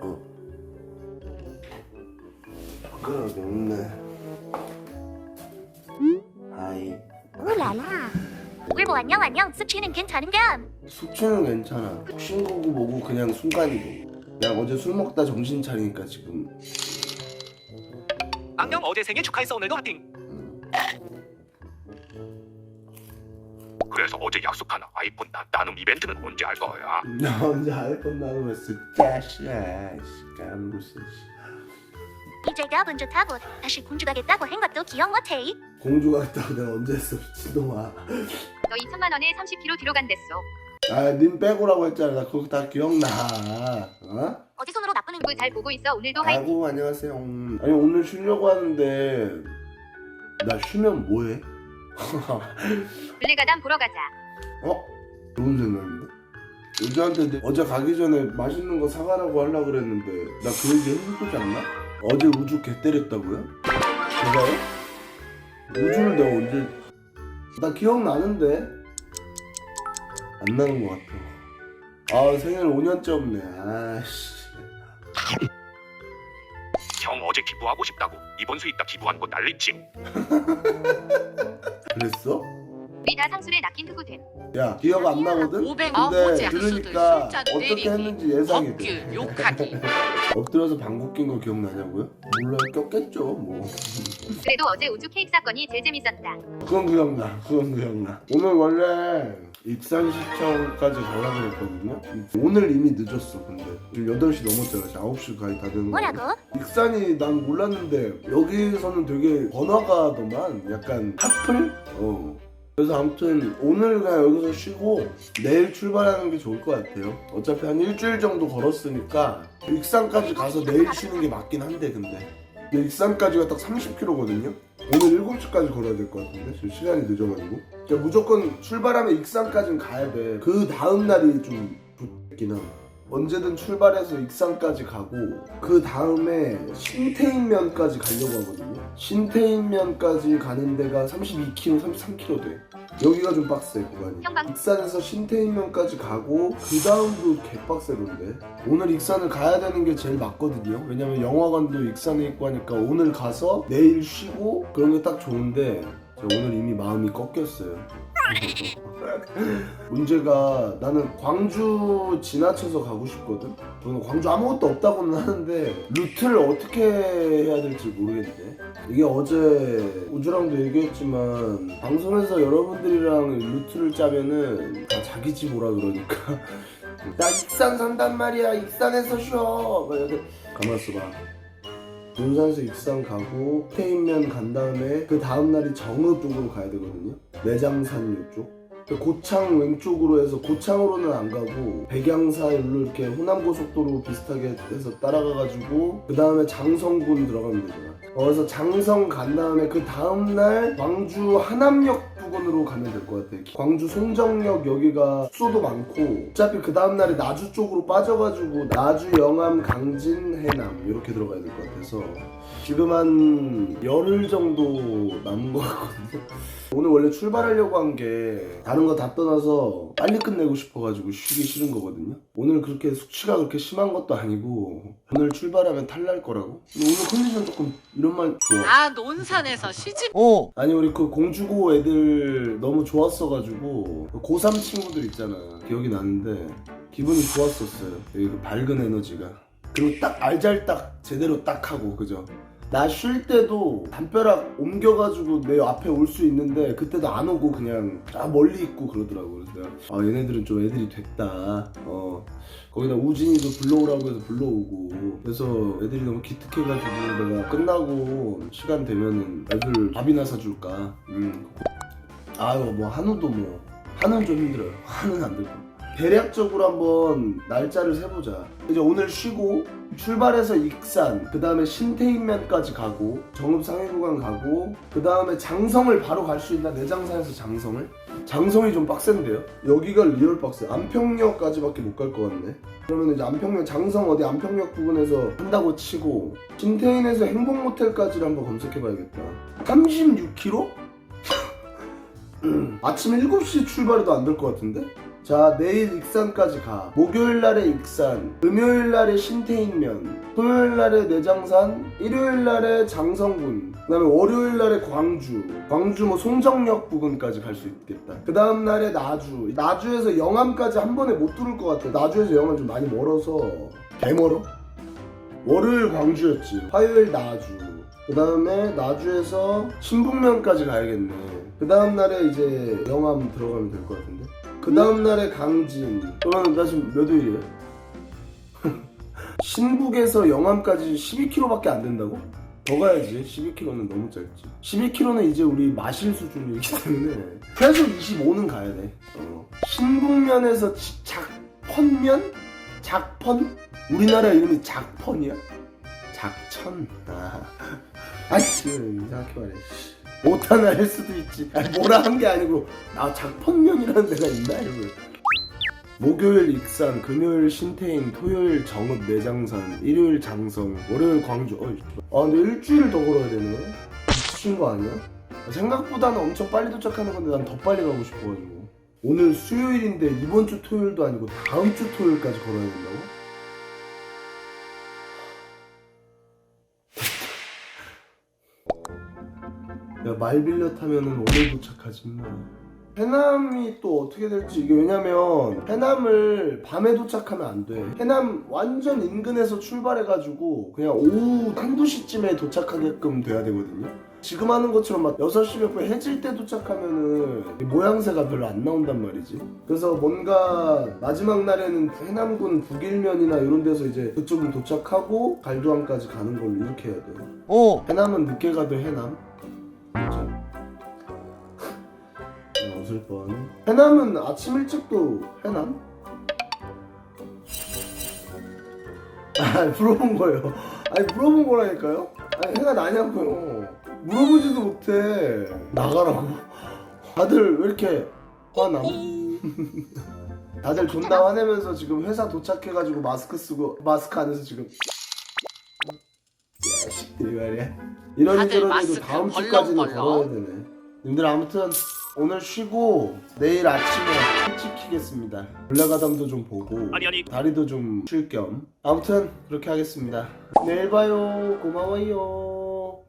어. 그러게 없네. 하이. 오라라. 꿀보 안녕 안녕. 수치는 괜찮은감. 숙취는 괜찮아. 쉰 거고 뭐고 그냥 순간이고. 그냥 어제 술 먹다 정신 차리니까 지금. 악령 어제 생일 축하했어 오늘도 하팅 그래서 어제 약속한 아이폰 나, 나눔 이벤트는 언제 할 거야? 나 혼자 아이폰 나누면서 짜샤 까무스 이제가 먼저 타고 다시 공주 가겠다고 한 것도 기억 못해. 공주 같다고 내가 언제 했어 미친놈아 너 2천만 원에 30kg 뒤로 간댔어. 아님 빼고라고 했잖아 나 그거 다 기억나 어? 어디 손으로 나쁘는 누구 잘 보고 있어. 오늘도 화이팅. 아이고 안녕하세요 음, 아니 오늘 쉬려고 하는데 나 쉬면 뭐해? 블랙아담 보러 가자. 어? 좋은 생각인데 여자한테 내- 어제 가기 전에 맛있는 거 사가라고 하려고 그랬는데 나 그 얘기 해보지 않나? 어제 우주 개 때렸다고요? 제가요? 우주를 내가 언제 나 기억나는데 안 나는 것 같아 아 생일 5년째 없네 아씨 형 어제 기부하고 싶다고 이번 수익 다 기부한 거 난리치 그랬어? 우리 다 상술에 낚인 흑우됨. 야 기억 안 나거든? 500 근데 들으니까 술잔 어떻게 했는지 예상이 돼 법규 욕하기 엎드려서 방구 낀 거 기억나냐고요? 몰라요 꼈겠죠 뭐 그래도 어제 우주 케이크 사건이 제일 재밌었다. 그건 기억나 그건 기억나 오늘 원래 익산시청까지 가려고 했거든요. 오늘 이미 늦었어 근데. 지금 8시 넘었잖아. 지금 9시 가야 다 되는 거 뭐라고? 익산이 난 몰랐는데 여기서는 되게 번화가더만 약간 핫플? 어. 그래서 아무튼 오늘 그냥 여기서 쉬고 내일 출발하는 게 좋을 것 같아요. 어차피 한 일주일 정도 걸었으니까 익산까지 가서 내일 쉬는 게 맞긴 한데 근데 근데 익산까지가 딱 30km거든요? 오늘 7시까지 걸어야 될 것 같은데? 지금 시간이 늦어가지고. 그러니까 무조건 출발하면 익산까지는 가야 돼 그 다음 날이 좀 좋긴 함 언제든 출발해서 익산까지 가고 그 다음에 신태인면까지 가려고 하거든요. 신태인면까지 가는 데가 32km, 33km 돼. 여기가 좀 빡세 구간이. 익산에서 신태인면까지 가고 그 다음도 개빡세던데. 오늘 익산을 가야 되는 게 제일 맞거든요. 왜냐면 영화관도 익산에 있고 하니까 오늘 가서 내일 쉬고 그런 게 딱 좋은데 저 오늘 이미 마음이 꺾였어요. 문제가 나는 광주 지나쳐서 가고 싶거든. 저는 광주 아무것도 없다고는 하는데 루트를 어떻게 해야 될지 모르겠네. 이게 어제 우주랑도 얘기했지만 방송에서 여러분들이랑 루트를 짜면은 다 자기 집 오라 그러니까 나 익산 산단 말이야 익산에서 쉬어 막 이렇게 가만 있어 봐 논산에서 익산 가고 태인면 간 다음에 그 다음날이 정읍 쪽으로 가야 되거든요. 내장산 이쪽. 그 고창 왼쪽으로 해서 고창으로는 안 가고 백양사 일로 이렇게 호남고속도로 비슷하게 해서 따라가가지고 그 다음에 장성군 들어가면 되잖아. 거기서 장성 간 다음에 그 다음날 광주 하남역 부근으로 가면 될 것 같아 광주 송정역 여기가 숙소도 많고 어차피 그 다음날에 나주 쪽으로 빠져가지고 나주 영암 강진 해남 이렇게 들어가야 될 것 같아서 지금 한 열흘 정도 남은 것 같거든요 오늘 원래 출발하려고 한 게 다른 거 다 떠나서 빨리 끝내고 싶어가지고 쉬기 싫은 거거든요. 오늘 그렇게 숙취가 그렇게 심한 것도 아니고 오늘 출발하면 탈날 거라고. 근데 오늘 컨디션 조금 이런 말 좋아. 아 논산에서 시집 아니 우리 그 공주고 애들 너무 좋았어가지고 그 고3 친구들 있잖아 기억이 나는데 기분이 좋았었어요 되게 그 밝은 에너지가 그리고 딱 알잘딱 제대로 딱 하고 그죠? 나 쉴 때도 담벼락 옮겨가지고 내 앞에 올 수 있는데 그때도 안 오고 그냥 아 멀리 있고 그러더라고. 그래서 내가 아 얘네들은 좀 애들이 됐다. 어 거기다 우진이도 불러오라고 해서 불러오고. 그래서 애들이 너무 기특해가지고 내가 끝나고 시간 되면은 애들 밥이나 사줄까? 음. 아유 뭐 한우도 뭐 한우는 좀 힘들어요. 한우는 안 되고 대략적으로 한번 날짜를 세보자. 이제 오늘 쉬고 출발해서 익산 그 다음에 신태인면까지 가고 정읍 상해구간 가고 그 다음에 장성을 바로 갈 수 있나? 내장산에서 장성을? 장성이 좀 빡센데요? 여기가 리얼 빡세 안평역까지밖에 못 갈 것 같네. 그러면 이제 안평역 장성 어디 안평역 부근에서 한다고 치고 신태인에서 행복모텔까지를 한번 검색해봐야겠다. 36km? 아침 7시 출발해도 안 될 것 같은데? 자 내일 익산까지 가. 목요일 날에 익산 금요일 날에 신태인면 토요일 날에 내장산 일요일 날에 장성군 그 다음에 월요일 날에 광주. 광주 뭐 송정역 부근까지 갈 수 있겠다. 그 다음 날에 나주. 나주에서 영암까지 한 번에 못 뚫을 것 같아. 나주에서 영암 좀 많이 멀어서. 개멀어? 월요일 광주였지. 화요일 나주. 그 다음에 나주에서 신북면까지 가야겠네. 그 다음 날에 이제 영암 들어가면 될 것 같은데 그 다음 날에 강진 그러면 나 지금 몇 요일이야? 신북에서 영암까지 12km밖에 안 된다고? 더 가야지 12km는 너무 짧지 12km는 이제 우리 마실 수준이기 때문에 최소 25는 가야 돼 어. 신북면에서 지- 작펀면? 작펀? 우리나라 이름이 작펀이야? 작천? 아, 아이씨 이상하게 말해 못하나 할 수도 있지 아니, 뭐라 한 게 아니고 나 작펀면이라는 데가 있나 이거 목요일 익산, 금요일 신태인, 토요일 정읍 내장산, 일요일 장성, 월요일 광주. 어이, 아 근데 일주일 더 걸어야 거야? 미친 거 아니야? 생각보다는 엄청 빨리 도착하는 건데 난 더 빨리 가고 싶어가지고. 오늘 수요일인데 이번 주 토요일도 아니고 다음 주 토요일까지 걸어야 된다고? 말 빌려 타면은 오늘 도착하지 마. 해남이 또 어떻게 될지 이게 왜냐면 해남을 밤에 도착하면 안 돼. 해남 완전 인근에서 출발해가지고 그냥 오후 한두 시쯤에 도착하게끔 돼야 되거든요. 지금 하는 것처럼 막 6시 몇 분 해질 때 도착하면은 이 모양새가 별로 안 나온단 말이지. 그래서 뭔가 마지막 날에는 해남군 북일면이나 이런 데서 이제 그쪽은 도착하고 갈도항까지 가는 걸로 이렇게 해야 돼요. 어. 해남은 늦게 가도 해남. 어, 웃을 뻔. 해남은 아침 일찍도 해남? 아, 물어본 거예요. 아니, 물어본 거라니까요? 아니, 해가 나냐고요. 물어보지도 못해. 나가라고. 다들 왜 이렇게 화남? 다들 존나 화내면서 지금 회사 도착해가지고 마스크 쓰고, 마스크 안에서 지금. 이 말이야. 이런 다들 저런 마스크 다음 주까지는 벌렁벌렁. 걸어야 되네. 님들 아무튼 오늘 쉬고 내일 아침에 일찍 키겠습니다. 올라가담도 좀 보고. 다리도 좀 쉴 겸. 아무튼 그렇게 하겠습니다. 내일 봐요. 고마워요.